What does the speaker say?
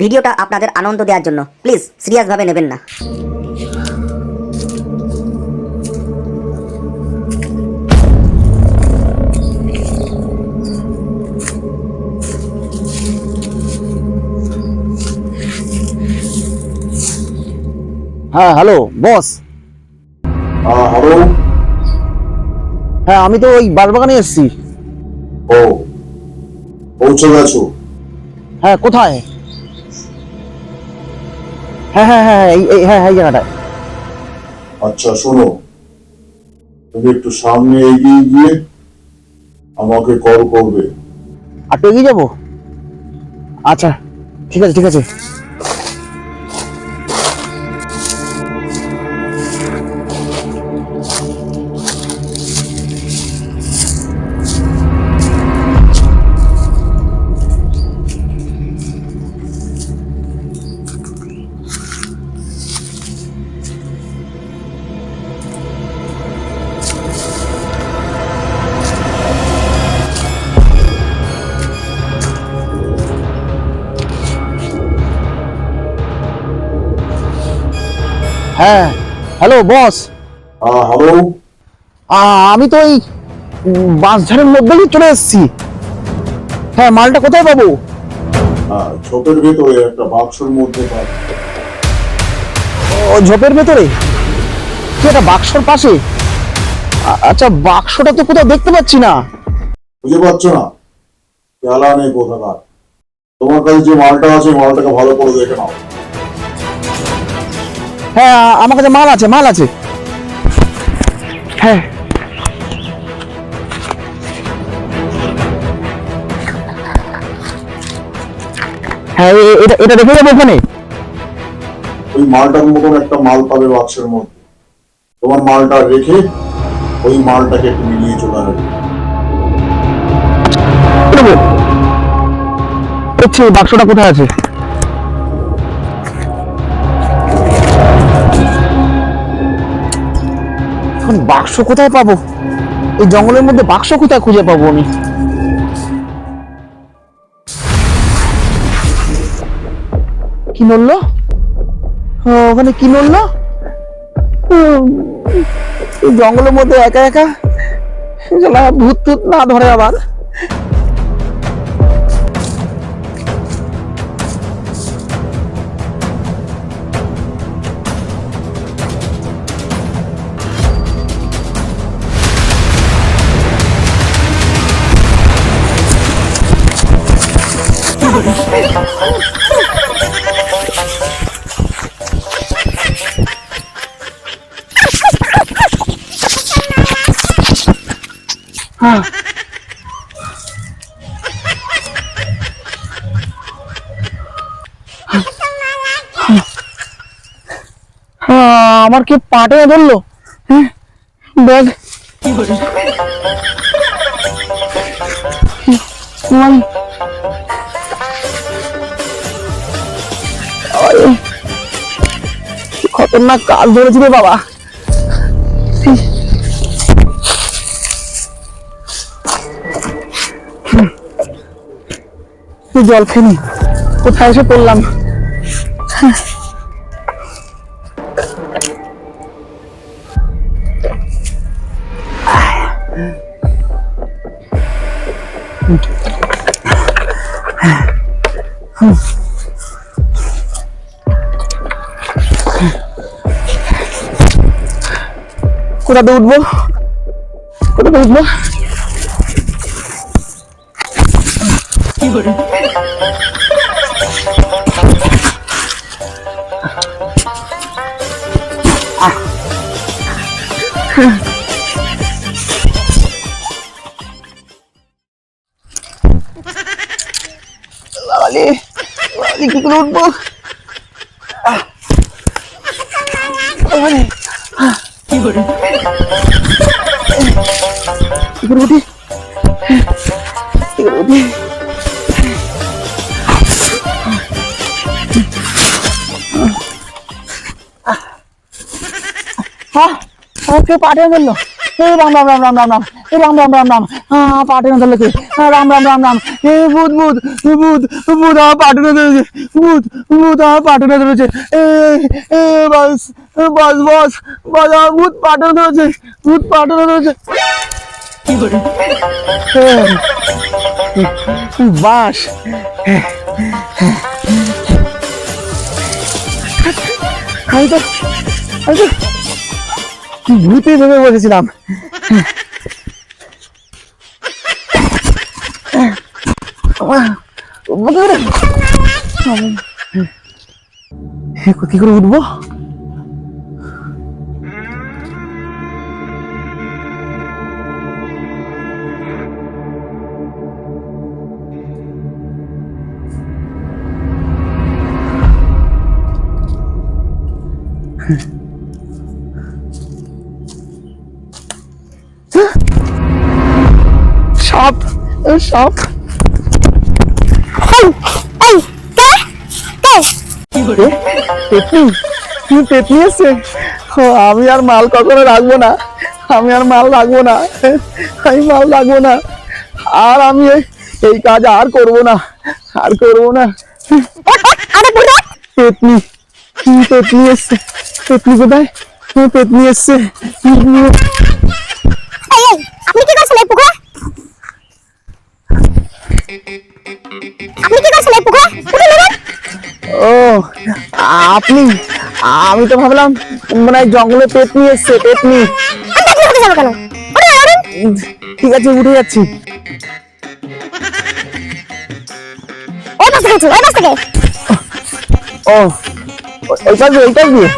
ভিডিওটা আপনাদের আনন্দ দেওয়ার জন্য। প্লিজ সিরিয়াসভাবে নেবেন না। হ্যাঁ হ্যালো বস। হ্যালো হ্যাঁ আমি তো ওই বারবাগানে এসেছি। ও পৌঁছে গেছো? হ্যাঁ কোথায়? হ্যাঁ হ্যাঁ হ্যাঁ এই এই- হ্যাঁ হ্যাঁ এই জায়গাটায়। আচ্ছা শোনো। তুমি একটু সামনে এগিয়ে গিয়ে আমাকে কল করবে। আর একটু এগিয়ে যাব? আচ্ছা ঠিক আছে ঠিক আছে। হ্যাঁ হ্যালো বস হ্যাঁ হ্যালো আমি তো ওই বাঁশঝাড়ের মধ্যেই চলে এসেছি। হ্যাঁ মালটা কোথায় পাবো? হ্যাঁ ছোপের ভেতরে একটা বাক্সের মধ্যে ও ঝোপের ভেতরে? কি একটা বাক্সর পাশে? আচ্ছা বাক্সটা তো কোথাও দেখতে পাচ্ছি না। বুঝে পাচ্ছ না? খেলা নেই কোথাকার। তোমার কাছে যে মালটা আছে মালটাকে ভালো করে দেখে নাও। হ্যাঁ আমার কাছে মাল আছে মাল আছে। হ্যাঁ। হ্যাঁ এটা এটা রেখে যাব ওখানে। ওই মালটার মতন একটা মাল পাবে বাক্সের মধ্যে। তোমার মালটা রেখে ওই মালটাকে একটু নিয়ে চলে আসবে। বাক্সটা কোথায় আছে। এখন বাক্স কোথায় পাবো? এই জঙ্গলের মধ্যে বাক্স কোথায় খুঁজে পাবো আমি? কি নড়লো ওখানে কি নড়লো জঙ্গলের মধ্যে একা একা? ভূত টুত না ধরে আবার? আমার কি পাটে ধরলো? হ্যাঁ? ব্যাগ কি খতরনাক কাজ ধরেছিল বাবা। একটু জল খেনি কোথায় এসে পড়লাম? কোথাতে উঠবো কোথাতে উঠবো বাবালে বাবালে কি করে উঠবো আহ। করে। উঠি। কি করে উঠি। আহ, ওকে পাঠিয়ে ধরলো এই রাম রাম রাম রাম রাম রাম এই রাম রাম রাম রাম হ্যাঁ পাঠিয়ে ধরলো হ্যাঁ, রাম রাম রাম রাম এই ভূত ভূত ভূত ভূত আমার পাঠিয়ে ধরেছে ভূত ভূত আমার ধরেছে এই এই বাস বাস বাস বাস আমার ভূত পাঠিয়ে ধরেছে ভূত পাঠিয়ে ধরেছে বাস আমি তো আমি তো ভূতে ভেবে বসেছিলাম। কি করে উঠবো? সাপ এ, পেতনি তুমি পেতনি এসছে আমি আর মাল কখনো রাখব না। আমি আর মাল রাখব না। আমি মাল রাখব না। আর আমি এই- কাজ আর করব না। আর করব না। পেতনি পেতনি এসছে পেতনি কোথায়? পেতনি এসছে আপনি আমি তো ভাবলাম মানে হয় জঙ্গলে পেতনি এসছে পেতনি কেন? ঠিক আছে উঠে যাচ্ছি। ওই পাশ থেকে ওই পাশ ও এইটা দিয়ে এইটা দিয়ে।